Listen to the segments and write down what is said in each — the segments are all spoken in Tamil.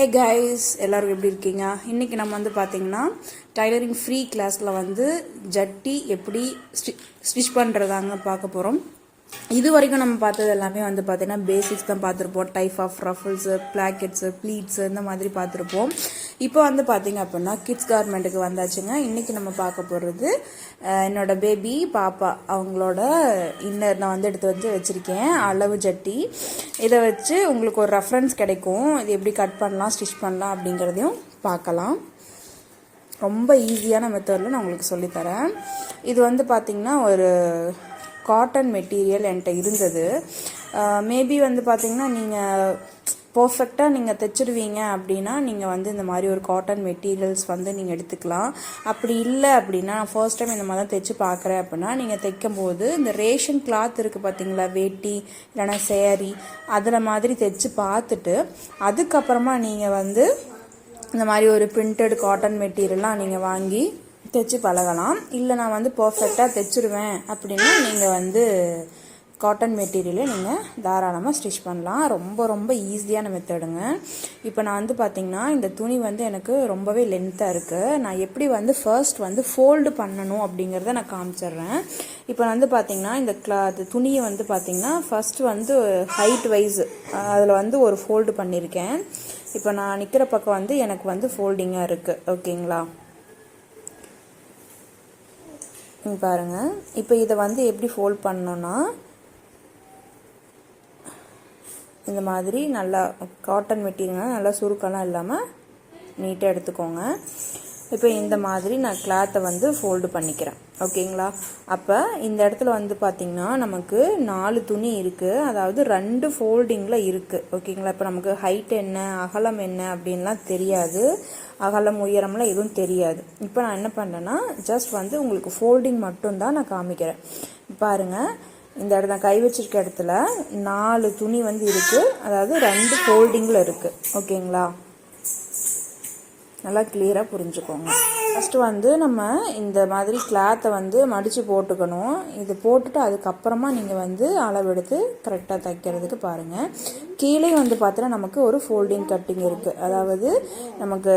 ஹே கைஸ் எல்லோரும் எப்படி இருக்கீங்க? இன்றைக்கி நம்ம வந்து பார்த்தீங்கன்னா டைலரிங் ஃப்ரீ கிளாஸில் வந்து ஜட்டி எப்படி ஸ்டி ஸ்டிச் பண்ணுறதாங்க பார்க்க போகிறோம் இது வரைக்கும் நம்ம பார்த்தது எல்லாமே வந்து பார்த்தீங்கன்னா பேசிக்ஸ் தான் பார்த்துருப்போம். Type of ruffles plackets pleats இந்த மாதிரி பார்த்துருப்போம். இப்போ வந்து பார்த்தீங்க அப்படின்னா கிட்ஸ் கார்மெண்ட்டுக்கு வந்தாச்சுங்க. இன்றைக்கி நம்ம பார்க்க போகிறது என்னோட பேபி பாப்பா அவங்களோட இன்னர் நான் வந்து எடுத்து வந்து வச்சுருக்கேன். அளவு ஜட்டி. இதை வச்சு உங்களுக்கு ஒரு ரெஃபரன்ஸ் கிடைக்கும். இது எப்படி கட் பண்ணலாம் ஸ்டிச் பண்ணலாம் அப்படிங்கிறதையும் பார்க்கலாம். ரொம்ப ஈஸியான மெத்தடில் நான் உங்களுக்கு சொல்லித்தரேன். இது வந்து பார்த்திங்கன்னா ஒரு காட்டன் மெட்டீரியல் என்கிட்ட இருந்தது. மேபி வந்து பார்த்திங்கன்னா நீங்கள் பர்ஃபெக்டாக நீங்கள் தைச்சிடுவீங்க அப்படின்னா நீங்கள் வந்து இந்த மாதிரி ஒரு காட்டன் மெட்டீரியல்ஸ் வந்து நீங்கள் எடுத்துக்கலாம். அப்படி இல்லை அப்படின்னா நான் ஃபர்ஸ்ட் டைம் இந்த மாதிரி தான் தைச்சு பார்க்குறேன் அப்படின்னா நீங்கள் தைக்கும் போது இந்த ரேஷன் கிளாத் இருக்குது பார்த்தீங்களா வேட்டி இல்லைனா சேரீ அதில் மாதிரி தைச்சு பார்த்துட்டு அதுக்கப்புறமா நீங்கள் வந்து இந்த மாதிரி ஒரு பிரிண்டட் காட்டன் மெட்டீரியல்லாம் நீங்கள் வாங்கி தைச்சு பழகலாம். இல்லை நான் வந்து பர்ஃபெக்டாக தைச்சிருவேன் அப்படின்னா நீங்கள் வந்து காட்டன் மெட்டீரியலே நீங்கள் தாராளமாக ஸ்டிச் பண்ணலாம். ரொம்ப ரொம்ப ஈஸியான மெத்தடுங்க இப்போ நான் வந்து பார்த்திங்கன்னா இந்த துணி வந்து எனக்கு ரொம்பவே லென்த்தாக இருக்குது நான் எப்படி வந்து ஃபர்ஸ்ட் வந்து ஃபோல்டு பண்ணணும் அப்படிங்கிறத நான் காமிச்சிடுறேன். இப்போ வந்து பார்த்திங்கன்னா இந்த கிளா துணியை வந்து பார்த்திங்கன்னா ஃபஸ்ட்டு வந்து ஹைட் வைஸ் அதில் வந்து ஒரு ஃபோல்டு பண்ணியிருக்கேன் இப்போ நான் நிற்கிற பக்கம் வந்து எனக்கு வந்து ஃபோல்டிங்காக இருக்குது ஓகேங்களா பாருங்கள் இப்போ இதை வந்து எப்படி ஃபோல்ட் பண்ணோன்னா இந்த மாதிரி நல்லா காட்டன் மெட்டீரியல் நல்லா சுருக்கெல்லாம் இல்லாமல் நீட்டாக எடுத்துக்கோங்க. இப்போ இந்த மாதிரி நான் கிளாத்தை வந்து ஃபோல்டு பண்ணிக்கிறேன். ஓகேங்களா? அப்போ இந்த இடத்துல வந்து பார்த்திங்கன்னா நமக்கு நாலு துணி இருக்குது அதாவது ரெண்டு ஃபோல்டிங்கில் இருக்குது ஓகேங்களா? இப்போ நமக்கு ஹைட் என்ன அகலம் என்ன அப்படின்லாம் தெரியாது. அகலம் உயரம்லாம் எதுவும் தெரியாது. இப்போ நான் என்ன பண்ணேன்னா ஜஸ்ட் வந்து உங்களுக்கு ஃபோல்டிங் மட்டும்தான் நான் காமிக்கிறேன். பாருங்கள் இந்த இடத்த கை வச்சிருக்க இடத்துல நாலு துணி வந்து இருக்குது அதாவது ரெண்டு ஃபோல்டிங்கில் இருக்குது ஓகேங்களா? நல்லா கிளியராக புரிஞ்சுக்கோங்க. ஃபஸ்ட்டு வந்து நம்ம இந்த மாதிரி கிளாத்தை வந்து மடித்து போட்டுக்கணும். இது போட்டுட்டு அதுக்கப்புறமா நீங்கள் வந்து அளவெடுத்து கரெக்டாக தைக்கிறதுக்கு பாருங்கள் கீழே வந்து பார்த்தீங்கன்னா நமக்கு ஒரு ஃபோல்டிங் கட்டிங் இருக்குது அதாவது நமக்கு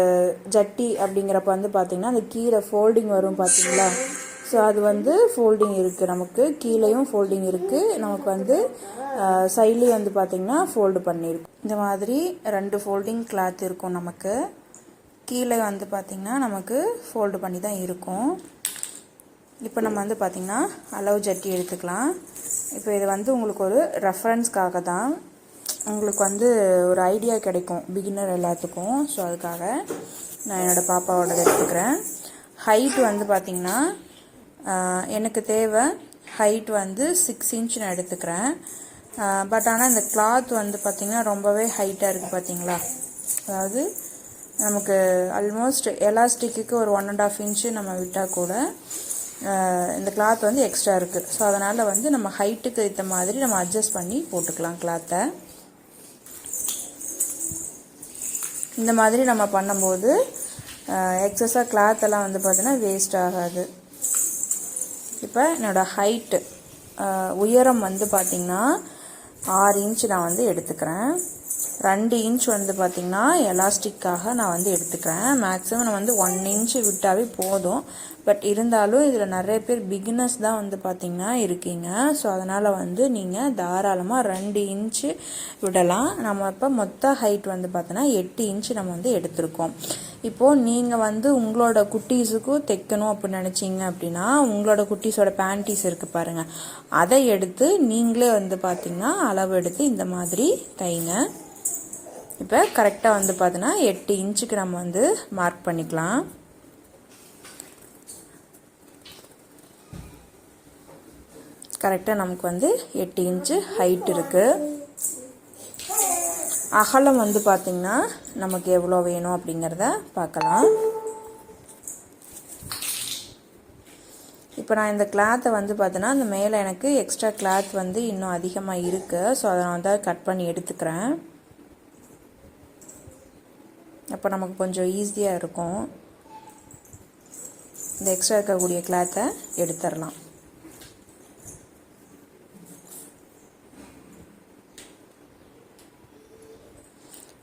ஜட்டி அப்படிங்கிறப்ப வந்து பார்த்திங்கன்னா அந்த கீழே ஃபோல்டிங் வரும் பார்த்தீங்களா ஸோ அது வந்து ஃபோல்டிங் இருக்குது நமக்கு கீழேயும் ஃபோல்டிங் இருக்குது நமக்கு வந்து சைட்லேயும் வந்து பார்த்திங்கன்னா ஃபோல்டு பண்ணியிருக்கும் இந்த மாதிரி ரெண்டு ஃபோல்டிங் கிளாத் இருக்கும் நமக்கு. கீழே வந்து பார்த்திங்கன்னா நமக்கு ஃபோல்டு பண்ணி தான் இருக்கும். இப்போ நம்ம வந்து பார்த்திங்கன்னா அளவு ஜட்டி எடுத்துக்கலாம். இப்போ இது வந்து உங்களுக்கு ஒரு ரெஃபரன்ஸ்க்காக தான் உங்களுக்கு வந்து ஒரு ஐடியா கிடைக்கும் பிகினர் எல்லாத்துக்கும். ஸோ அதுக்காக நான் என்னோடய பாப்பாவோட எடுத்துக்கிறேன். ஹைட் வந்து பார்த்திங்கன்னா எனக்கு தேவை ஹைட் வந்து சிக்ஸ் இன்ச் நான் எடுத்துக்கிறேன். பட் ஆனால் இந்த கிளாத் வந்து பார்த்திங்கன்னா ரொம்பவே ஹைட்டாக இருக்குது பார்த்தீங்களா அதாவது நமக்கு ஆல்மோஸ்ட் எலாஸ்டிக்கு ஒரு ஒன் அண்ட் ஆஃப் இன்ச்சு நம்ம விட்டால் கூட இந்த கிளாத் வந்து எக்ஸ்ட்ரா இருக்குது ஸோ அதனால் வந்து நம்ம ஹைட்டுக்கு ஏற்ற மாதிரி நம்ம அட்ஜஸ்ட் பண்ணி போட்டுக்கலாம் கிளாத்தை இந்த மாதிரி நம்ம பண்ணும்போது எக்ஸஸாக கிளாத்தெல்லாம் வந்து பார்த்தீங்கன்னா வேஸ்ட் ஆகாது. இப்போ என்னோடய ஹைட்டு உயரம் வந்து பார்த்திங்கன்னா ஆறு இன்ச் நான் வந்து எடுத்துக்கிறேன். ரெண்டு இன்ச் வந்து பார்த்திங்கன்னா எலாஸ்டிக்காக நான் வந்து எடுத்துக்கிறேன். மேக்ஸிமம் நான் வந்து ஒன் இன்ச்சு விட்டாவே போதும். பட் இருந்தாலும் இதில் நிறைய பேர் பிகினர்ஸ் தான் வந்து பார்த்திங்கன்னா இருக்கீங்க. ஸோ அதனால் வந்து நீங்கள் தாராளமாக ரெண்டு இன்ச்சு விடலாம். நம்ம இப்போ மொத்த ஹைட் வந்து பார்த்தோன்னா எட்டு இன்ச்சு நம்ம வந்து எடுத்திருக்கோம். இப்போது நீங்கள் வந்து உங்களோட குட்டீஸுக்கும் தைக்கணும் அப்படின்னு நினச்சிங்க அப்படின்னா உங்களோட குட்டீஸோட பேண்டீஸ் இருக்குது பாருங்கள் அதை எடுத்து நீங்களே வந்து பார்த்திங்கன்னா அளவு எடுத்து இந்த மாதிரி தைங்க. இப்போ கரெக்டாக வந்து பார்த்தோன்னா எட்டு இன்ச்சுக்கு நம்ம வந்து மார்க் பண்ணிக்கலாம். கரெக்டாக நமக்கு வந்து எட்டு இன்ச்சு ஹைட் இருக்குது அகலம் வந்து பார்த்திங்கன்னா நமக்கு எவ்வளோ வேணும் அப்படிங்கிறத பார்க்கலாம். இப்போ நான் இந்த கிளாத்தை வந்து பார்த்தோன்னா அந்த மேலே எனக்கு எக்ஸ்ட்ரா கிளாத் வந்து இன்னும் அதிகமாக இருக்குது ஸோ அதை நான் வந்து கட் பண்ணி எடுத்துக்கிறேன். அப்போ நமக்கு கொஞ்சம் ஈஸியாக இருக்கும். இந்த எக்ஸ்ட்ரா இருக்கக்கூடிய கிளாத்தை எடுத்துடலாம்.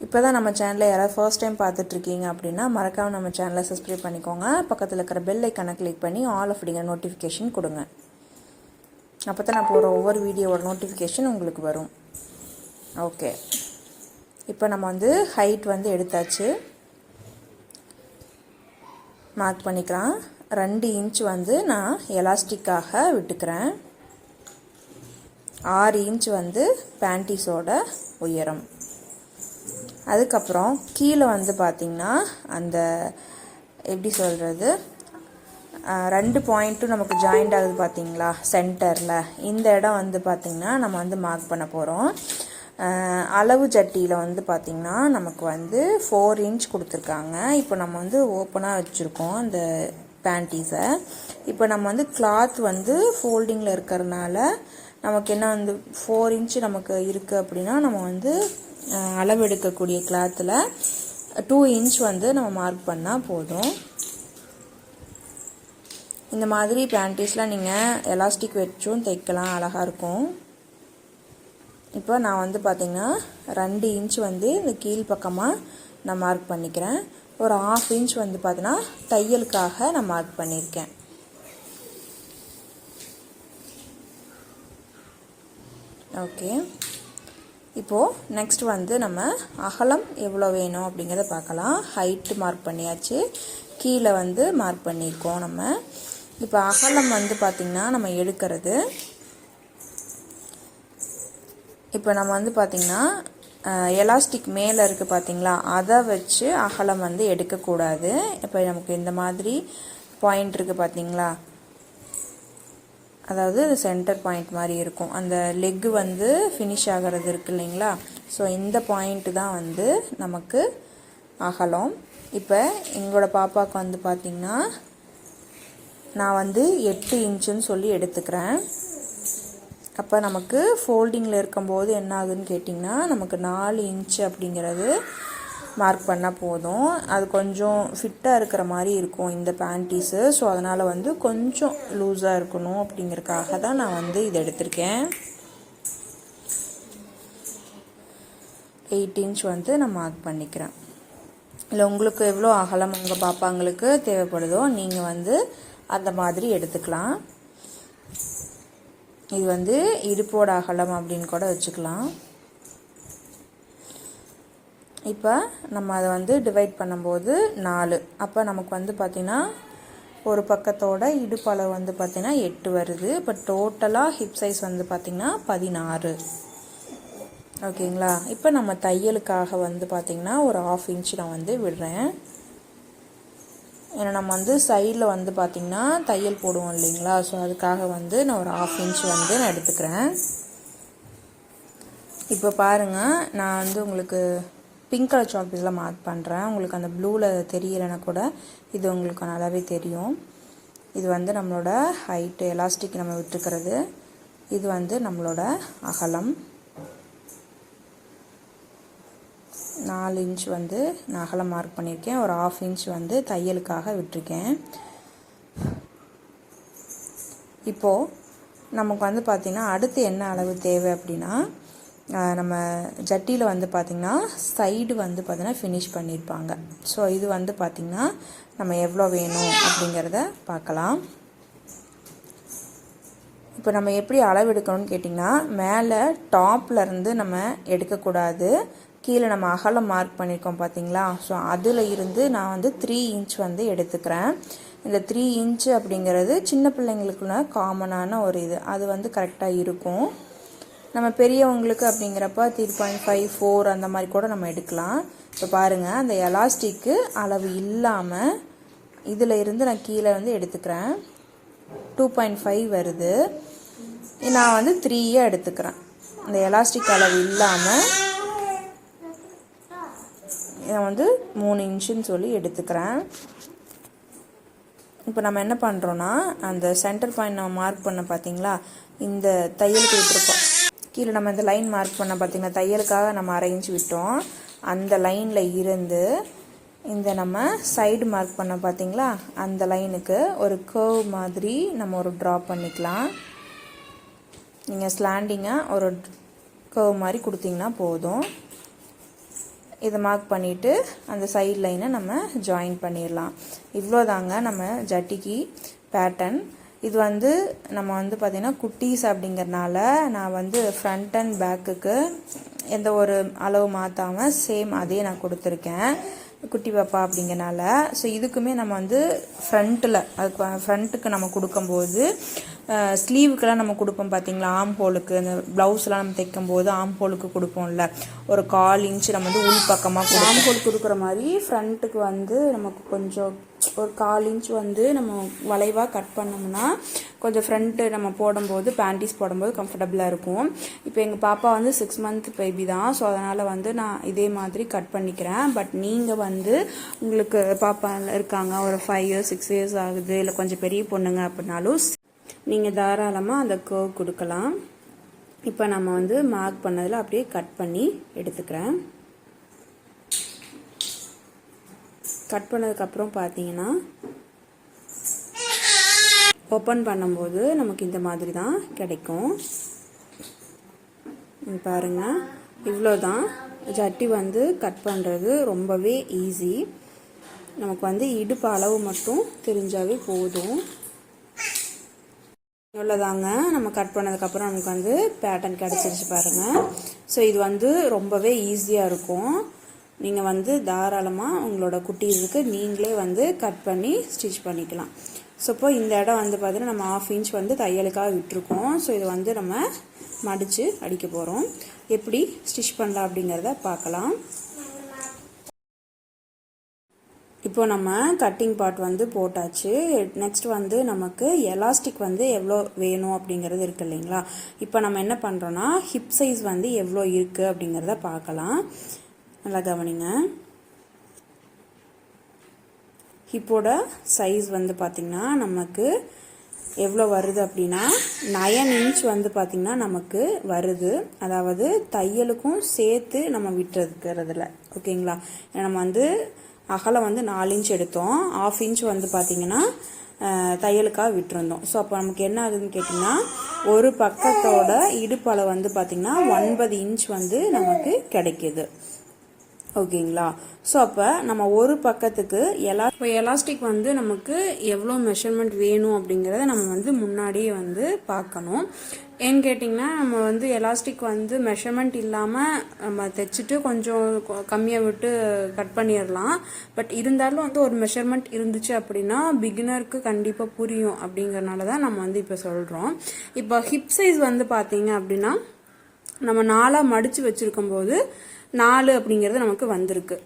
இப்போ தான் நம்ம சேனலில் யாராவது ஃபர்ஸ்ட் டைம் பார்த்துட்ருக்கீங்க அப்படின்னா மறக்காமல் நம்ம சேனலை சப்ஸ்கிரைப் பண்ணிக்கோங்க. பக்கத்தில் இருக்கிற பெல் ஐக்கனை கிளிக் பண்ணி ஆல் அப்படிங்கிற நோட்டிஃபிகேஷன் கொடுங்க. அப்போ தான் நான் போகிற ஒவ்வொரு வீடியோவோட நோட்டிஃபிகேஷன் உங்களுக்கு வரும். ஓகே இப்போ நம்ம வந்து ஹைட் வந்து எடுத்தாச்சு. மார்க் பண்ணிக்கலாம். ரெண்டு இன்ச் வந்து நான் எலாஸ்டிக்காக விட்டுக்கிறேன். ஆறு இன்ச் வந்து பேண்டிஸோட உயரம். அதுக்கப்புறம் கீழே வந்து பார்த்திங்கன்னா அந்த எப்படி சொல்கிறது ரெண்டு பாயிண்ட்டும் நமக்கு ஜாயிண்ட் ஆகுது பார்த்தீங்களா சென்டரில் இந்த இடம் வந்து பார்த்திங்கன்னா நம்ம வந்து மார்க் பண்ண போகிறோம் அளவு ஜட்டியில் வந்து பார்த்திங்கன்னா நமக்கு வந்து ஃபோர் இன்ச் கொடுத்துருக்காங்க. இப்போ நம்ம வந்து ஓப்பனாக வச்சுருக்கோம் அந்த பேண்டீஸை இப்போ நம்ம வந்து கிளாத் வந்து ஃபோல்டிங்கில் இருக்கிறதுனால நமக்கு என்ன வந்து ஃபோர் இன்ச் நமக்கு இருக்குது அப்படின்னா நம்ம வந்து அளவு எடுக்கக்கூடிய கிளாத்தில் டூ இன்ச் வந்து நம்ம மார்க் பண்ணால் போதும். இந்த மாதிரி பேண்டீஸ்லாம் நீங்கள் எலாஸ்டிக் வச்சும் தைக்கலாம் அழகாக இருக்கும். இப்போ நான் வந்து பார்த்திங்கன்னா ரெண்டு இன்ச் வந்து இந்த கீழ் பக்கமாக நான் மார்க் பண்ணிக்கிறேன். ஒரு ஆஃப் இன்ச் வந்து பார்த்தீங்கன்னா தையலுக்காக நான் மார்க் பண்ணியிருக்கேன். ஓகே இப்போது நெக்ஸ்ட் வந்து நம்ம அகலம் எவ்வளோ வேணும் அப்படிங்கிறத பார்க்கலாம். ஹைட்டு மார்க் பண்ணியாச்சு. கீழே வந்து மார்க் பண்ணியிருக்கோம் நம்ம. இப்போ அகலம் வந்து பார்த்திங்கன்னா நம்ம எடுக்கிறது இப்போ நம்ம வந்து பார்த்திங்கன்னா எலாஸ்டிக் மேலே இருக்குது பார்த்திங்களா அதை வச்சு அகலம் வந்து எடுக்கக்கூடாது. இப்போ நமக்கு இந்த மாதிரி பாயிண்ட் இருக்குது பார்த்திங்களா அதாவது சென்டர் பாயிண்ட் மாதிரி இருக்கும். அந்த லெக்கு வந்து ஃபினிஷ் ஆகிறது இருக்கு இல்லைங்களா? ஸோ இந்த பாயிண்ட்டு தான் வந்து நமக்கு அகலம். இப்போ எங்களோட பாப்பாவுக்கு வந்து பார்த்திங்கன்னா நான் வந்து எட்டு இன்ச்சுன்னு சொல்லி எடுத்துக்கிறேன். அப்போ நமக்கு ஃபோல்டிங்கில் இருக்கும்போது என்ன ஆகுதுன்னு கேட்டிங்கன்னா நமக்கு நாலு இன்ச் அப்படிங்கிறது மார்க் பண்ணால் போதும். அது கொஞ்சம் ஃபிட்டாக இருக்கிற மாதிரி இருக்கும் இந்த பேண்டீஸு ஸோ அதனால் வந்து கொஞ்சம் லூஸாக இருக்கணும் அப்படிங்கிறதுக்காக தான் நான் வந்து இதை எடுத்திருக்கேன். எயிட் இன்ச் வந்து நான் மார்க் பண்ணிக்கிறேன். இல்லை உங்களுக்கு எவ்வளோ அகலம் உங்கள் பாப்பாங்களுக்கு தேவைப்படுதோ நீங்கள் வந்து அந்த மாதிரி எடுத்துக்கலாம். இது வந்து இடுப்போட அகலம் அப்படின்னு கூட வச்சுக்கலாம். இப்போ நம்ம அதை வந்து டிவைட் பண்ணும்போது நாலு. அப்போ நமக்கு வந்து பார்த்திங்கன்னா ஒரு பக்கத்தோட இடுப்பளவு வந்து பார்த்திங்கன்னா எட்டு வருது. இப்போ டோட்டலாக ஹிப் சைஸ் வந்து பார்த்திங்கன்னா பதினாறு. ஓகேங்களா இப்போ நம்ம தையலுக்காக வந்து பார்த்திங்கன்னா ஒரு ஆஃப் இன்ச் நான் வந்து விடுறேன். ஏன்னா நம்ம வந்து சைடில் வந்து பார்த்திங்கன்னா தையல் போடுவோம் இல்லைங்களா? ஸோ அதுக்காக வந்து நான் ஒரு ஆஃப் இன்ச் வந்து நான் எடுத்துக்கிறேன். இப்போ பாருங்கள் நான் வந்து உங்களுக்கு பிங்க் கலர் சாக்பீஸில் மார்க் பண்ணுறேன் உங்களுக்கு அந்த ப்ளூவில் தெரியலைன்னா கூட இது உங்களுக்கு நல்லாவே தெரியும். இது வந்து நம்மளோட ஹைட்டு எலாஸ்டிக் நம்ம விட்டுருக்கிறது. இது வந்து நம்மளோட அகலம். நாலு இன்ச் வந்து நான் அகலம் மார்க் பண்ணியிருக்கேன். ஒரு ஆஃப் இன்ச் வந்து தையலுக்காக விட்டுருக்கேன். இப்போது நமக்கு வந்து பார்த்திங்கன்னா அடுத்து என்ன அளவு தேவை அப்படின்னா நம்ம ஜட்டியில் வந்து பார்த்திங்கன்னா சைடு வந்து பார்த்திங்கன்னா ஃபினிஷ் பண்ணியிருப்பாங்க ஸோ இது வந்து பார்த்திங்கன்னா நம்ம எவ்வளோ வேணும் அப்படிங்கிறத பார்க்கலாம். இப்போ நம்ம எப்படி அளவு எடுக்கணும்னு கேட்டிங்கன்னா மேலே டாப்லேருந்து நம்ம எடுக்கக்கூடாது. கீழே நம்ம அகலம் மார்க் பண்ணியிருக்கோம் பார்த்தீங்களா ஸோ அதில் இருந்து நான் வந்து த்ரீ இன்ச் வந்து எடுத்துக்கிறேன். இந்த த்ரீ இன்ச் அப்படிங்கிறது சின்ன பிள்ளைங்களுக்குள்ள காமனான ஒரு இது. அது வந்து கரெக்டாக இருக்கும். நம்ம பெரியவங்களுக்கு அப்படிங்கிறப்ப த்ரீ பாயிண்ட் ஃபைவ் ஃபோர் அந்த மாதிரி கூட நம்ம எடுக்கலாம். இப்போ பாருங்கள் அந்த எலாஸ்டிக்கு அளவு இல்லாமல் இதில் இருந்து நான் கீழே வந்து எடுத்துக்கிறேன். டூ பாயிண்ட் ஃபைவ் வருது. நான் வந்து த்ரீயே எடுத்துக்கிறேன். அந்த எலாஸ்டிக் அளவு இல்லாமல் நான் வந்து மூணு இன்ச்சுன்னு சொல்லி எடுத்துக்கிறேன். இப்போ நம்ம என்ன பண்ணுறோன்னா அந்த சென்டர் பாயிண்ட் நம்ம மார்க் பண்ண பார்த்தீங்களா இந்த தையலுக்கு விட்டுருப்போம் கீழே நம்ம இந்த லைன் மார்க் பண்ண பார்த்தீங்கன்னா தையலுக்காக நம்ம அரேஞ்ச் விட்டோம். அந்த லைனில் இருந்து இந்த நம்ம சைடு மார்க் பண்ண பார்த்தீங்களா அந்த லைனுக்கு ஒரு கர்வ் மாதிரி நம்ம ஒரு ட்ரா பண்ணிக்கலாம். நீங்கள் ஸ்லாண்டிங்காக ஒரு கர்வ் மாதிரி கொடுத்தீங்கன்னா போதும். இதை மார்க் பண்ணிவிட்டு அந்த சைட் லைனை நம்ம ஜாயின் பண்ணிடலாம். இவ்வளோதாங்க நம்ம ஜட்டிக்கு பேட்டர்ன் இது வந்து நம்ம வந்து பார்த்திங்கன்னா குட்டீஸ் அப்படிங்கிறனால நான் வந்து ஃப்ரண்ட் அண்ட் பேக்குக்கு எந்த ஒரு அளவு மாற்றாமல் சேம் அதே நான் கொடுத்துருக்கேன். குட்டி பாப்பா அப்படிங்கிறனால. ஸோ இதுக்குமே நம்ம வந்து ஃப்ரண்ட்டில் அதுக்கு ஃப்ரண்ட்டுக்கு நம்ம கொடுக்கும்போது ஸ்லீவுக்கெல்லாம் நம்ம கொடுப்போம் பார்த்தீங்களா ஆம் ஹோலுக்கு அந்த ப்ளவுஸ்லாம் நம்ம தைக்கும் போது ஆம் ஹோலுக்கு கொடுப்போம்ல. ஒரு கால் இன்ச் நம்ம வந்து உள் பக்கமாக ஆம் ஹோல் கொடுக்குற மாதிரி ஃப்ரண்ட்டுக்கு வந்து நமக்கு கொஞ்சம் ஒரு கால் இன்ச் வந்து நம்ம வளைவாக கட் பண்ணோம்னா கொஞ்சம் ஃப்ரண்ட்டு நம்ம போடும்போது பேண்டிஸ் போடும்போது கம்ஃபர்டபுளாக இருக்கும். இப்போ எங்கள் பாப்பா வந்து சிக்ஸ் மந்த் பேபி தான். ஸோ அதனால் வந்து நான் இதே மாதிரி கட் பண்ணிக்கிறேன். பட் நீங்கள் வந்து உங்களுக்கு பாப்பா இருக்காங்க ஒரு ஃபைவ் இயர்ஸ் சிக்ஸ் இயர்ஸ் ஆகுது இல்லை கொஞ்சம் பெரிய பொண்ணுங்க அப்படின்னாலும் நீங்கள் தாராளமாக அந்த கர்வ் கொடுக்கலாம். இப்போ நம்ம வந்து மார்க் பண்ணதில் அப்படியே கட் பண்ணி எடுத்துக்கிறேன். கட் பண்ணதுக்கப்புறம் பார்த்தீங்கன்னா ஓப்பன் பண்ணும்போது நமக்கு இந்த மாதிரி தான் கிடைக்கும். பாருங்கள் பாருங்க. இவ்வளோ தான் ஜட்டி வந்து கட் பண்ணுறது ரொம்பவே ஈஸி நமக்கு வந்து இடுப்பு அளவு மட்டும் தெரிஞ்சாவே போதும். இவ்வளோதாங்க நம்ம கட் பண்ணதுக்கப்புறம் நமக்கு வந்து பேட்டர்ன் கிடச்சிருச்சு பாருங்கள் ஸோ இது வந்து ரொம்பவே ஈஸியாக இருக்கும். நீங்கள் வந்து தாராளமாக உங்களோட குட்டீஸுக்கு நீங்களே வந்து கட் பண்ணி ஸ்டிச் பண்ணிக்கலாம். ஸோ இப்போ இந்த இடம் வந்து பார்த்தீங்கன்னா நம்ம ஆஃப் இன்ச் வந்து தையலுக்காக விட்டுருக்கோம். ஸோ இது வந்து நம்ம மடித்து அடிக்க போகிறோம் எப்படி ஸ்டிச் பண்ணலாம் அப்படிங்கிறத பார்க்கலாம். இப்போ நம்ம கட்டிங் பார்ட் வந்து போட்டாச்சு. நெக்ஸ்ட் வந்து நமக்கு எலாஸ்டிக் வந்து எவ்வளோ வேணும் அப்படிங்கிறது இருக்கு இல்லைங்களா? இப்போ நம்ம என்ன பண்ணுறோன்னா ஹிப் சைஸ் வந்து எவ்வளோ இருக்குது அப்படிங்கிறத பார்க்கலாம். நல்லா கவனிங்க. ஹிப்போட சைஸ் வந்து பார்த்திங்கன்னா நமக்கு எவ்வளோ வருது அப்படின்னா நயன் இன்ச் வந்து பார்த்திங்கன்னா நமக்கு வருது. அதாவது தையலுக்கும் சேர்த்து நம்ம விட்டுருக்கிறதுல. ஓகேங்களா நம்ம வந்து அகலம் வந்து நாலு இன்ச் எடுத்தோம். ஆஃப் இன்ச் வந்து பார்த்திங்கன்னா தையலுக்காக விட்டுருந்தோம். ஸோ அப்போ நமக்கு என்ன ஆகுதுன்னு கேட்டிங்கன்னா ஒரு பக்கத்தோட இடுப்பளவு வந்து பார்த்திங்கன்னா ஒன்பது இன்ச் வந்து நமக்கு கிடைக்கிது. ஓகேங்களா? ஸோ அப்போ நம்ம ஒரு பக்கத்துக்கு எலா இப்போ எலாஸ்டிக் வந்து நமக்கு எவ்வளோ மெஷர்மெண்ட் வேணும் அப்படிங்கிறத நம்ம வந்து முன்னாடியே வந்து பார்க்கணும். ஏன்னு கேட்டிங்கன்னா நம்ம வந்து எலாஸ்டிக் வந்து மெஷர்மெண்ட் இல்லாமல் நம்ம தைச்சிட்டு கொஞ்சம் கம்மியாக விட்டு கட் பண்ணிடலாம். பட் இருந்தாலும் வந்து ஒரு மெஷர்மெண்ட் இருந்துச்சு அப்படின்னா பிகினருக்கு கண்டிப்பாக புரியும் அப்படிங்கறனால தான் நம்ம வந்து இப்போ சொல்கிறோம் இப்போ ஹிப் சைஸ் வந்து பார்த்தீங்க அப்படின்னா நம்ம நாளாக மடித்து வச்சுருக்கும் போது நாலு அப்படிங்கிறது நமக்கு வந்திருக்கு.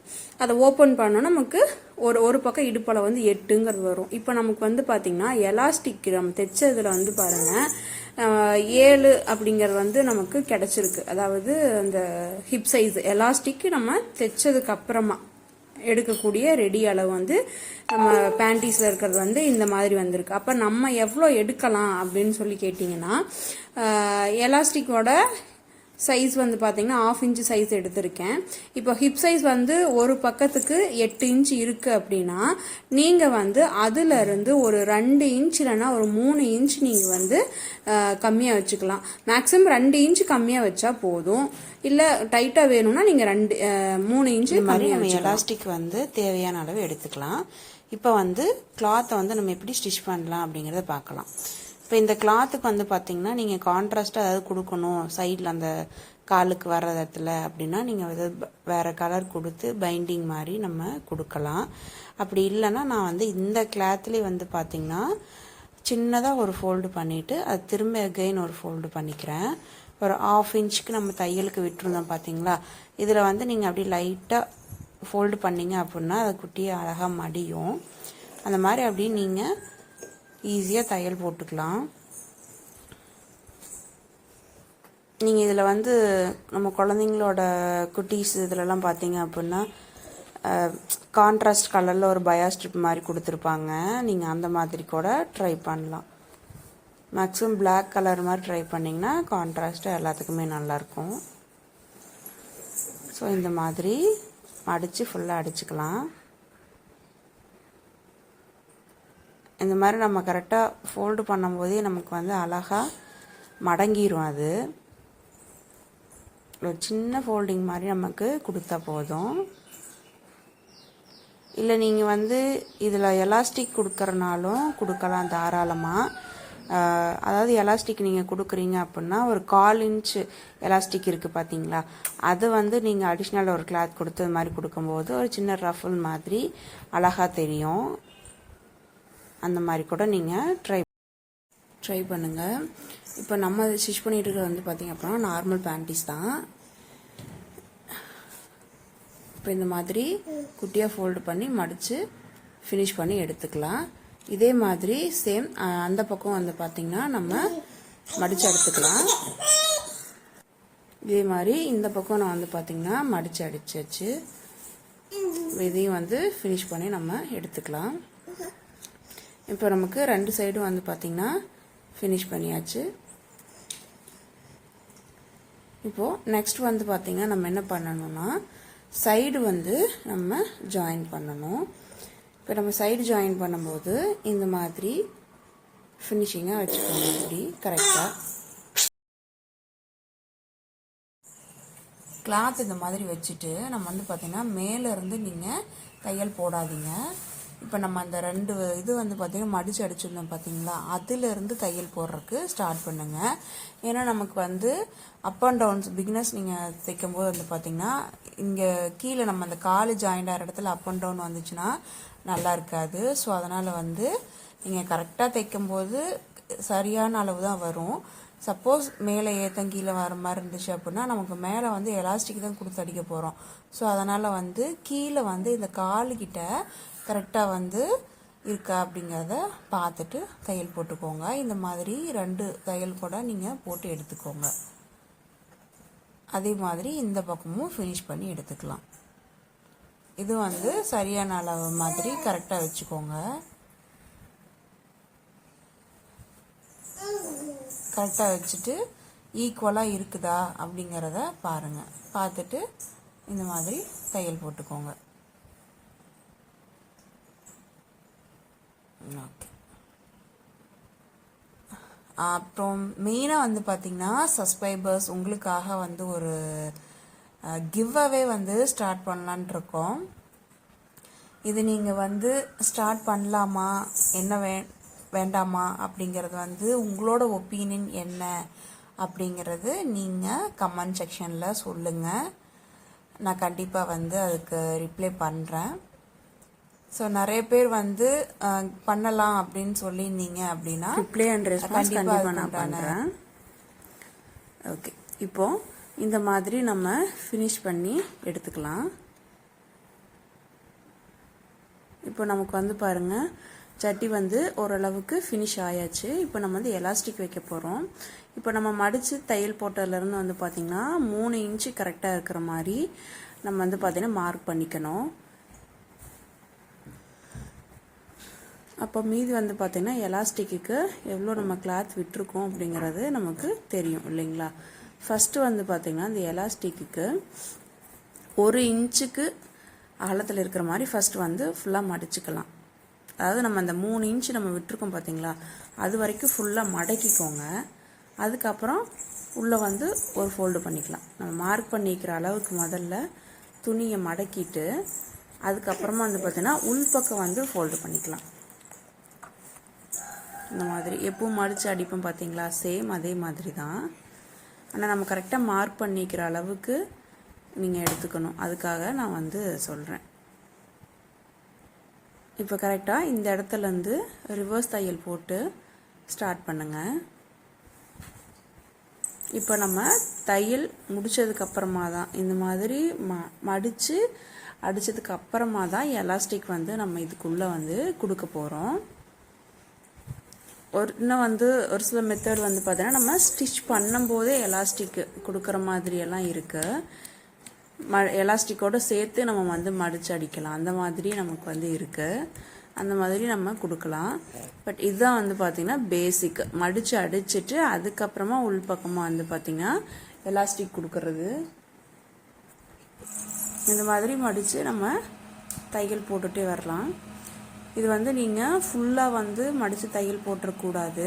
அதை ஓப்பன் பண்ணோன்னா நமக்கு ஒரு ஒரு பக்கம் இடுப்பளவு வந்து எட்டுங்கிறது வரும். இப்போ நமக்கு வந்து பார்த்திங்கன்னா எலாஸ்டிக் நம்ம தைச்சதில் வந்து பாருங்கள் ஏழு அப்படிங்கிறது வந்து நமக்கு கிடச்சிருக்கு. அதாவது அந்த ஹிப் சைஸ் எலாஸ்டிக் நம்ம தைச்சதுக்கு அப்புறமா எடுக்கக்கூடிய ரெடி அளவு வந்து நம்ம பேண்டிஸில் இருக்கிறது வந்து இந்த மாதிரி வந்திருக்கு. அப்போ நம்ம எவ்வளோ எடுக்கலாம் அப்படின்னு சொல்லி கேட்டிங்கன்னா எலாஸ்டிக்கோட சைஸ் வந்து பார்த்தீங்கன்னா ஆஃப் இன்ச் சைஸ் எடுத்திருக்கேன். இப்போ ஹிப் சைஸ் வந்து ஒரு பக்கத்துக்கு எட்டு இன்ச் இருக்குது அப்படின்னா நீங்கள் வந்து அதுலேருந்து ஒரு ரெண்டு இன்ச் இல்லைன்னா ஒரு மூணு இன்ச் நீங்கள் வந்து கம்மியாக வச்சுக்கலாம். மேக்ஸிமம் ரெண்டு இன்ச் கம்மியாக வச்சா போதும். இல்லை டைட்டாக வேணும்னா நீங்கள் ரெண்டு மூணு இன்ச் மாதிரி நம்ம எலாஸ்டிக் வந்து தேவையான அளவு எடுத்துக்கலாம். இப்போ வந்து கிளாத்தை வந்து நம்ம எப்படி ஸ்டிச் பண்ணலாம் அப்படிங்கிறத பார்க்கலாம். இப்போ இந்த கிளாத்துக்கு வந்து பார்த்தீங்கன்னா நீங்கள் கான்ட்ராஸ்ட்டாக ஏதாவது கொடுக்கணும் சைடில் அந்த காலுக்கு வர இடத்துல அப்படின்னா நீங்கள் வந்து வேறு கலர் கொடுத்து பைண்டிங் மாதிரி நம்ம கொடுக்கலாம். அப்படி இல்லைன்னா நான் வந்து இந்த கிளாத்லேயே வந்து பார்த்தீங்கன்னா சின்னதாக ஒரு ஃபோல்டு பண்ணிவிட்டு அது திரும்ப அகெயின் ஒரு ஃபோல்டு பண்ணிக்கிறேன். ஒரு ஆஃப் இன்ச்சுக்கு நம்ம தையலுக்கு விட்டுருந்தோம் பார்த்தீங்களா இதில் வந்து நீங்கள் அப்படியே லைட்டாக ஃபோல்டு பண்ணீங்க அப்படின்னா அது குட்டியை அழகாக மடியும். அந்த மாதிரி அப்படியே நீங்கள் ஈஸியாக தையல் போட்டுக்கலாம். நீங்கள் இதில் வந்து நம்ம குழந்தைங்களோட குட்டீஸ் இதிலலாம் பார்த்தீங்க அப்படின்னா கான்ட்ராஸ்ட் கலரில் ஒரு பயாஸ்ட்ரிப் மாதிரி கொடுத்துருப்பாங்க. நீங்கள் அந்த மாதிரி கூட ட்ரை பண்ணலாம். மேக்ஸிமம் பிளாக் கலர் மாதிரி ட்ரை பண்ணிங்கன்னா கான்ட்ராஸ்ட்டாக எல்லாத்துக்குமே நல்லாயிருக்கும் ஸோ இந்த மாதிரி அடித்து ஃபுல்லாக அடிச்சுக்கலாம். இந்த மாதிரி நம்ம கரெக்டாக ஃபோல்டு பண்ணும்போதே நமக்கு வந்து அழகாக மடங்கிரும் அது. ஒரு சின்ன ஃபோல்டிங் மாதிரி நமக்கு கொடுத்தா போதும். இல்லை நீங்கள் வந்து இதில் எலாஸ்டிக் கொடுக்குறனாலும் கொடுக்கலாம் தாராளமாக அதாவது எலாஸ்டிக் நீங்கள் கொடுக்குறீங்க அப்படின்னா ஒரு கால் இன்ச் எலாஸ்டிக் இருக்குது பார்த்தீங்களா அது வந்து நீங்கள் அடிஷ்னல் ஒரு கிளாத் கொடுத்து மாதிரி கொடுக்கும்போது ஒரு சின்ன ரஃபுல் மாதிரி அழகாக தெரியும். அந்த மாதிரி கூட நீங்கள் ட்ரை ட்ரை பண்ணுங்கள் இப்போ நம்ம ஸ்டிச் பண்ணிட்டு இருக்கிறது வந்து பார்த்திங்க அப்படின்னா நார்மல் பேண்டிஸ் தான். இப்போ இந்த மாதிரி குட்டியாக ஃபோல்டு பண்ணி மடித்து ஃபினிஷ் பண்ணி எடுத்துக்கலாம். இதே மாதிரி சேம் அந்த பக்கம் வந்து பார்த்திங்கன்னா நம்ம மடித்து எடுத்துக்கலாம். இதே மாதிரி இந்த பக்கம் நான் வந்து பார்த்திங்கன்னா மடித்து அடிச்சாச்சு. இதையும் வந்து ஃபினிஷ் பண்ணி நம்ம எடுத்துக்கலாம். இப்போ நமக்கு ரெண்டு சைடும் வந்து பார்த்திங்கன்னா ஃபினிஷ் பண்ணியாச்சு. இப்போது நெக்ஸ்ட் வந்து பார்த்திங்கன்னா நம்ம என்ன பண்ணணும்னா சைடு வந்து நம்ம ஜாயின் பண்ணணும். இப்போ நம்ம சைடு ஜாயின் பண்ணும்போது இந்த மாதிரி ஃபினிஷிங்காக வச்சுக்கோங்க. இப்படி கரெக்டாக கிளாத் இந்த மாதிரி வச்சுட்டு நம்ம வந்து பார்த்திங்கன்னா மேலேருந்து நீங்கள் தையல் போடாதீங்க. இப்போ நம்ம அந்த ரெண்டு இது வந்து பார்த்திங்கன்னா மடிச்சு அடிச்சிருந்தோம் பார்த்தீங்களா அதுலேருந்து தையல் போடுறதுக்கு ஸ்டார்ட் பண்ணுங்க. ஏன்னா நமக்கு வந்து அப் அண்ட் டவுன்ஸ் பிகினஸ் நீங்கள் தைக்கும் போது வந்து பார்த்திங்கன்னா இங்கே கீழே நம்ம அந்த காலு ஜாயிண்ட் ஆகிற இடத்துல அப் அண்ட் டவுன் வந்துச்சுன்னா நல்லா இருக்காது. ஸோ அதனால் வந்து நீங்கள் கரெக்டாக தைக்கும்போது சரியான அளவு தான் வரும். சப்போஸ் மேலே ஏற்றம் கீழே வர மாதிரி இருந்துச்சு அப்படின்னா நமக்கு மேலே வந்து எலாஸ்டிக் தான் கொடுத்து அடிக்க போகிறோம் ஸோ அதனால் வந்து கீழே வந்து இந்த காலுக்கிட்ட கரெக்டாக வந்து இருக்கா அப்படிங்கிறத பார்த்துட்டு தையல் போட்டுக்கோங்க. இந்த மாதிரி ரெண்டு தையல் கூட நீங்கள் போட்டு எடுத்துக்கோங்க. அதே மாதிரி இந்த பக்கமும் ஃபினிஷ் பண்ணி எடுத்துக்கலாம். இது வந்து சரியான அளவு மாதிரி கரெக்டாக வச்சுக்கோங்க. கரெக்டாக வச்சுட்டு ஈக்குவலாக இருக்குதா அப்படிங்கிறத பாருங்கள் பார்த்துட்டு இந்த மாதிரி தையல் போட்டுக்கோங்க. ஓகே அப்புறம் மெயினாக வந்து பார்த்தீங்கன்னா சப்ஸ்கிரைபர்ஸ் உங்களுக்காக வந்து ஒரு கிவ் அவே வந்து ஸ்டார்ட் பண்ணலான் இருக்கோம். இது நீங்கள் வந்து ஸ்டார்ட் பண்ணலாமா? என்ன வே வேண்டாமா? அப்படிங்கிறது வந்து உங்களோட ஒப்பீனியன் என்ன? அப்படிங்கிறது நீங்கள் கமெண்ட் செக்ஷனில் சொல்லுங்கள் நான் கண்டிப்பாக வந்து அதுக்கு ரிப்ளை பண்ணுறேன் ஸோ நிறைய பேர் வந்து பண்ணலாம் அப்படின்னு சொல்லியிருந்தீங்க அப்படின்னா ரிப்ளை அண்ட் ரெஸ்பான்ஸ் கண்டிப்பா கண்டிப்பாக நான் பண்ணுறேன் ஓகே இப்போ இந்த மாதிரி நம்ம ஃபினிஷ் பண்ணி எடுத்துக்கலாம். இப்போ நமக்கு வந்து பாருங்க சட்டி வந்து ஓரளவுக்கு ஃபினிஷ் ஆயாச்சு. இப்போ நம்ம வந்து எலாஸ்டிக் வைக்க போகிறோம் இப்போ நம்ம மடித்து தையல் போட்டதுலேருந்து வந்து பார்த்திங்கன்னா மூணு இன்ச்சு கரெக்டாக இருக்கிற மாதிரி நம்ம வந்து பார்த்திங்கன்னா மார்க் பண்ணிக்கணும். அப்போ மீதி வந்து பார்த்திங்கன்னா எலாஸ்டிக்கு எவ்வளோ நம்ம கிளாத் விட்டுருக்கோம் அப்படிங்கிறது நமக்கு தெரியும் இல்லைங்களா? ஃபஸ்ட்டு வந்து பார்த்திங்கன்னா இந்த எலாஸ்டிக்கு ஒரு இன்ச்சுக்கு அகலத்தில் இருக்கிற மாதிரி ஃபஸ்ட் வந்து ஃபுல்லாக மடிச்சுக்கலாம். அதாவது நம்ம அந்த மூணு இன்ச்சு நம்ம விட்டுருக்கோம் பார்த்தீங்களா அது வரைக்கும் ஃபுல்லாக மடக்கிக்கோங்க. அதுக்கப்புறம் உள்ளே வந்து ஒரு ஃபோல்டு பண்ணிக்கலாம். நம்ம மார்க் பண்ணிக்கிற அளவுக்கு முதல்ல துணியை மடக்கிட்டு அதுக்கப்புறமா வந்து பார்த்தீங்கன்னா உள்பக்கம் வந்து ஃபோல்டு பண்ணிக்கலாம். இந்த மாதிரி. எப்பவும் மடித்து அடிப்போம் பார்த்தீங்களா சேம் அதே மாதிரி தான் ஆனால் நம்ம கரெக்டாக மார்க் பண்ணிக்கிற அளவுக்கு நீங்கள் எடுத்துக்கணும். அதுக்காக நான் வந்து சொல்கிறேன் இப்போ கரெக்டாக இந்த இடத்துலேருந்து ரிவர்ஸ் தையல் போட்டு ஸ்டார்ட் பண்ணுங்கள் இப்போ நம்ம தையல் முடித்ததுக்கப்புறமா தான் இந்த மாதிரி ம மடித்து அடித்ததுக்கு அப்புறமா தான் எலாஸ்டிக் வந்து நம்ம இதுக்குள்ளே வந்து கொடுக்க போகிறோம் ஒரு இன்னும் வந்து ஒரு சில மெத்தட் வந்து பார்த்தீங்கன்னா நம்ம ஸ்டிச் பண்ணும்போதே எலாஸ்டிக் கொடுக்குற மாதிரியெல்லாம் இருக்குது ம எலாஸ்டிக்கோட சேர்த்து நம்ம வந்து மடிச்சு அடிக்கலாம். அந்த மாதிரி நமக்கு வந்து இருக்குது அந்த மாதிரி நம்ம கொடுக்கலாம். பட் இதுதான் வந்து பார்த்திங்கன்னா பேசிக் மடித்து அடிச்சுட்டு அதுக்கப்புறமா உள்பக்கமாக வந்து பார்த்திங்கன்னா எலாஸ்டிக் கொடுக்கறது. இந்த மாதிரி மடித்து நம்ம தையல் போட்டுகிட்டே வரலாம். இது வந்து நீங்கள் ஃபுல்லாக வந்து மடித்து தையல் போட்டுறக்கூடாது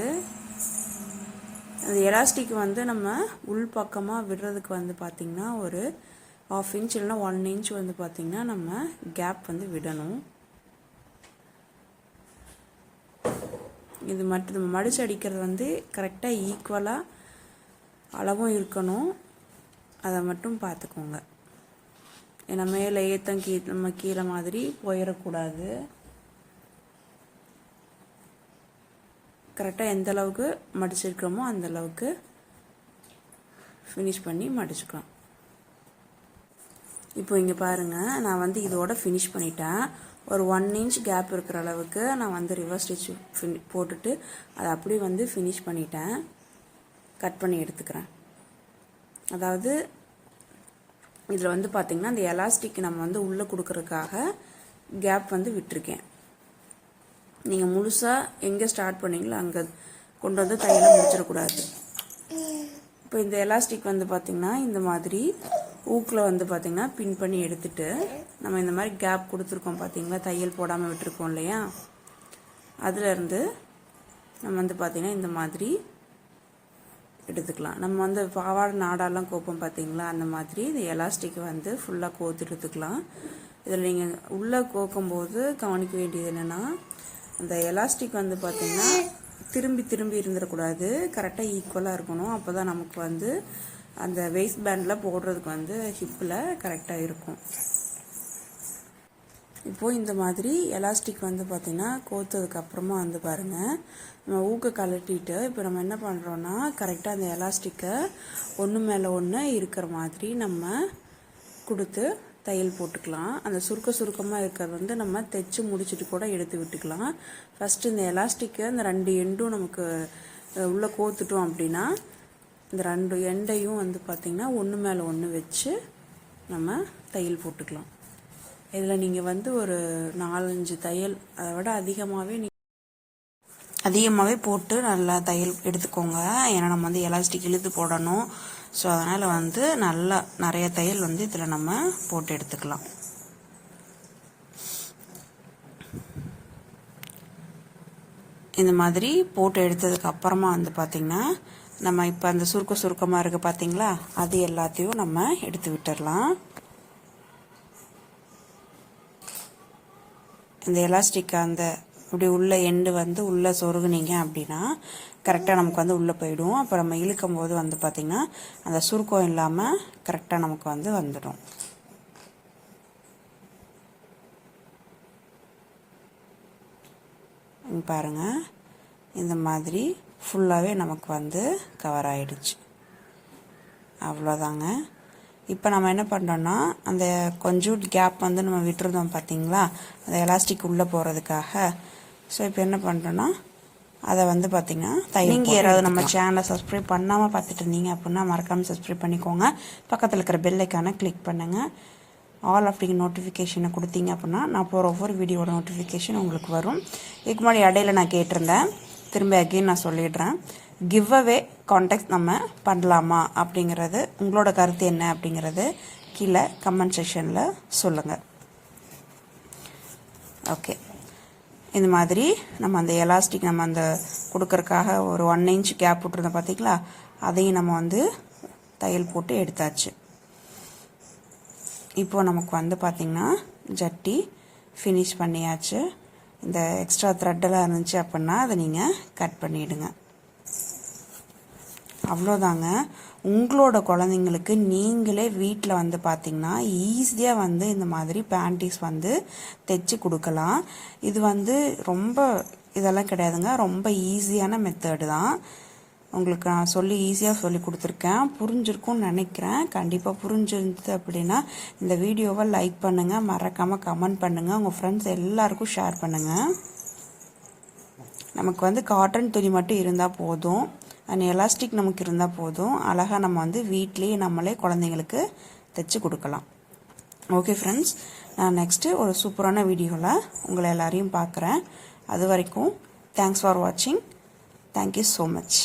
அந்த எலாஸ்டிக் வந்து நம்ம உள் பக்கமாக விடுறதுக்கு வந்து பார்த்திங்கன்னா ஒரு ஆஃப் இன்ச் இல்லைனா ஒன் இன்ச் வந்து பார்த்திங்கன்னா நம்ம கேப் வந்து விடணும். இது மட்டும் மடிச்சு அடிக்கிறது வந்து கரெக்டாக ஈக்குவலாக அளவும் இருக்கணும். அதை மட்டும் பார்த்துக்கோங்க ஏன்னா மேலே ஏற்றம் கீ நம்ம கீழே மாதிரி போயிடக்கூடாது கரெக்டாக எந்த அளவுக்கு மடிச்சிருக்கிறோமோ அந்த அளவுக்கு ஃபினிஷ் பண்ணி மடிச்சுக்கலாம். இப்போ இங்கே பாருங்கள் நான் வந்து இதோட ஃபினிஷ் பண்ணிட்டேன். ஒரு ஒன் இன்ச் கேப் இருக்கிற அளவுக்கு நான் வந்து ரிவர்ஸ் ஸ்டிச் ஃபினி போட்டுட்டு அதை அப்படியே வந்து ஃபினிஷ் பண்ணிட்டேன். கட் பண்ணி எடுத்துக்கிறேன். அதாவது இதில் வந்து பார்த்திங்கன்னா அந்த எலாஸ்டிக் நம்ம வந்து உள்ளே கொடுக்கறதுக்காக கேப் வந்து விட்டுருக்கேன். நீங்கள் முழுசாக எங்கே ஸ்டார்ட் பண்ணீங்களோ அங்கே கொண்டு வந்து தையலை முடிச்சிடக்கூடாது. இப்போ இந்த எலாஸ்டிக் வந்து பார்த்திங்கன்னா இந்த மாதிரி ஊக்கில் வந்து பார்த்திங்கன்னா பின் பண்ணி எடுத்துட்டு நம்ம இந்த மாதிரி கேப் கொடுத்துருக்கோம் பார்த்திங்களா தையல் போடாமல் விட்டுருக்கோம் இல்லையா? அதுலேருந்து நம்ம வந்து பார்த்திங்கன்னா இந்த மாதிரி எடுத்துக்கலாம். நம்ம வந்து பாவாடை நாடாலாம் கோப்போம் பார்த்திங்களா அந்த மாதிரி இந்த எலாஸ்டிக் வந்து ஃபுல்லாக கோத்து எடுத்துக்கலாம். இதில் நீங்கள் உள்ளே கோக்கும்போது கவனிக்க வேண்டியது என்னென்னா அந்த எலாஸ்டிக் வந்து பார்த்தீங்கன்னா திரும்பி திரும்பி இருந்துடக்கூடாது. கரெக்டாக ஈக்குவலாக இருக்கணும். அப்போ தான் நமக்கு வந்து அந்த வெயிஸ்ட் பேண்டில் போடுறதுக்கு வந்து ஹிப்பில் கரெக்டாக இருக்கும். இப்போது இந்த மாதிரி எலாஸ்டிக் வந்து பார்த்திங்கன்னா கோத்ததுக்கப்புறமா வந்து பாருங்கள் நம்ம ஊக்க கலட்டிட்டு இப்போ நம்ம என்ன பண்ணுறோன்னா கரெக்டாக அந்த எலாஸ்டிக்கை ஒன்று மேலே ஒன்று இருக்கிற மாதிரி நம்ம கொடுத்து தையல் போட்டுக்கலாம். அந்த சுருக்க சுருக்கமாக இருக்கிறது வந்து நம்ம தைச்சு முடிச்சுட்டு கூட எடுத்து விட்டுக்கலாம். ஃபஸ்ட்டு இந்த எலாஸ்டிக்கு அந்த ரெண்டு எண்டும் நமக்கு உள்ளே கோத்துட்டோம் அப்படின்னா இந்த ரெண்டு எண்டையும் வந்து பார்த்திங்கன்னா ஒன்று மேலே ஒன்று வச்சு நம்ம தையல் போட்டுக்கலாம். இதில் நீங்கள் வந்து ஒரு நாலஞ்சு தையல் அதை விட அதிகமாகவே நீ அதிகமாகவே போட்டு நல்லா தையல் எடுத்துக்கோங்க. ஏன்னா நம்ம வந்து எலாஸ்டிக் இழுத்து போடணும். ஸோ அதனால் வந்து நல்லா நிறைய தையல் வந்து இதில் நம்ம போட்டு எடுத்துக்கலாம். இந்த மாதிரி போட்டு எடுத்ததுக்கு அப்புறமா வந்து பார்த்திங்கன்னா நம்ம இப்போ அந்த சுருக்க சுருக்கமாக இருக்குது பார்த்தீங்களா அது எல்லாத்தையும் நம்ம எடுத்து விட்டுறலாம். இந்த எலாஸ்டிக் அந்த இப்படி உள்ள எண்டு வந்து உள்ளே சொருகுனீங்க அப்படின்னா கரெக்டாக நமக்கு வந்து உள்ளே போயிடும். அப்போ நம்ம இழுக்கும் போது வந்து பார்த்திங்கன்னா அந்த சுருக்கம் இல்லாமல் கரெக்டாக நமக்கு வந்து வந்துடும். பாருங்க. இந்த மாதிரி ஃபுல்லாகவே நமக்கு வந்து கவர் ஆயிடுச்சு. அவ்வளோதாங்க இப்போ நம்ம என்ன பண்ணுறோன்னா அந்த கொஞ்சம் கேப் வந்து நம்ம விட்டுருந்தோம் பார்த்தீங்களா அந்த எலாஸ்டிக் உள்ளே போகிறதுக்காக ஸோ இப்போ என்ன பண்ணுறோன்னா அதை வந்து பார்த்தீங்கன்னா தையல் நீங்கள் யாராவது நம்ம சேனலை சப்ஸ்கிரைப் பண்ணாமல் பார்த்துட்டு இருந்தீங்க அப்படின்னா மறக்காமல் சப்ஸ்கிரைப் பண்ணிக்கோங்க. பக்கத்தில் இருக்கிற பெல் ஐக்கானை கிளிக் பண்ணுங்கள் ஆல் அப்படிங்கிற நோட்டிஃபிகேஷனை கொடுத்தீங்க அப்படின்னா நான் போகிற ஒவ்வொரு வீடியோட நோட்டிஃபிகேஷன் உங்களுக்கு வரும். இதுக்கு முன்னாடி இடையில நான் கேட்டிருந்தேன். திரும்ப அகெயின் நான் சொல்லிடுறேன். கிவ் அவே கான்டாக்ட் நம்ம பண்ணலாமா அப்படிங்கிறது உங்களோட கருத்து என்ன அப்படிங்கிறது கீழே கமெண்ட் செக்ஷனில் சொல்லுங்கள் ஓகே இந்த மாதிரி நம்ம அந்த எலாஸ்டிக் நம்ம அந்த கொடுக்கறக்காக ஒரு ஒன் இன்ச் கேப் விட்டுருந்தோம் பார்த்தீங்களா? அதையும் நம்ம வந்து தையல் போட்டு எடுத்தாச்சு. இப்போ நமக்கு வந்து பார்த்திங்கன்னா ஜட்டி ஃபினிஷ் பண்ணியாச்சு. இந்த எக்ஸ்ட்ரா த்ரெட்டெல்லாம் இருந்துச்சு அப்படின்னா அதை நீங்கள் கட் பண்ணிவிடுங்க அவ்வளோதாங்க உங்களோட குழந்தைங்களுக்கு நீங்களே வீட்டில் வந்து பார்த்தீங்கன்னா ஈஸியாக வந்து இந்த மாதிரி பேண்டிஸ் வந்து தைச்சி கொடுக்கலாம். இது வந்து ரொம்ப இதெல்லாம் கிடையாதுங்க. ரொம்ப ஈஸியான மெத்தடு தான். உங்களுக்கு நான் சொல்லி ஈஸியாக சொல்லி கொடுத்துருக்கேன். புரிஞ்சிருக்கும்னு நினைக்கிறேன். கண்டிப்பாக புரிஞ்சிருந்தது அப்படின்னா இந்த வீடியோவை லைக் பண்ணுங்கள் மறக்காமல் கமெண்ட் பண்ணுங்கள் உங்கள் ஃப்ரெண்ட்ஸ் எல்லாருக்கும் ஷேர் பண்ணுங்கள் நமக்கு வந்து காட்டன் துணி மட்டும் இருந்தால் போதும். அண்ட் எலாஸ்டிக் நமக்கு இருந்தால் போதும். அழகாக நம்ம வந்து வீட்லேயே நம்மளே குழந்தைங்களுக்கு தைச்சி கொடுக்கலாம். ஓகே ஃப்ரெண்ட்ஸ் நான் நெக்ஸ்ட்டு ஒரு சூப்பரான வீடியோவில் உங்களை எல்லாரையும் பார்க்குறேன். அது வரைக்கும் தேங்க்ஸ் ஃபார் வாட்சிங் தேங்க்யூ ஸோ மச்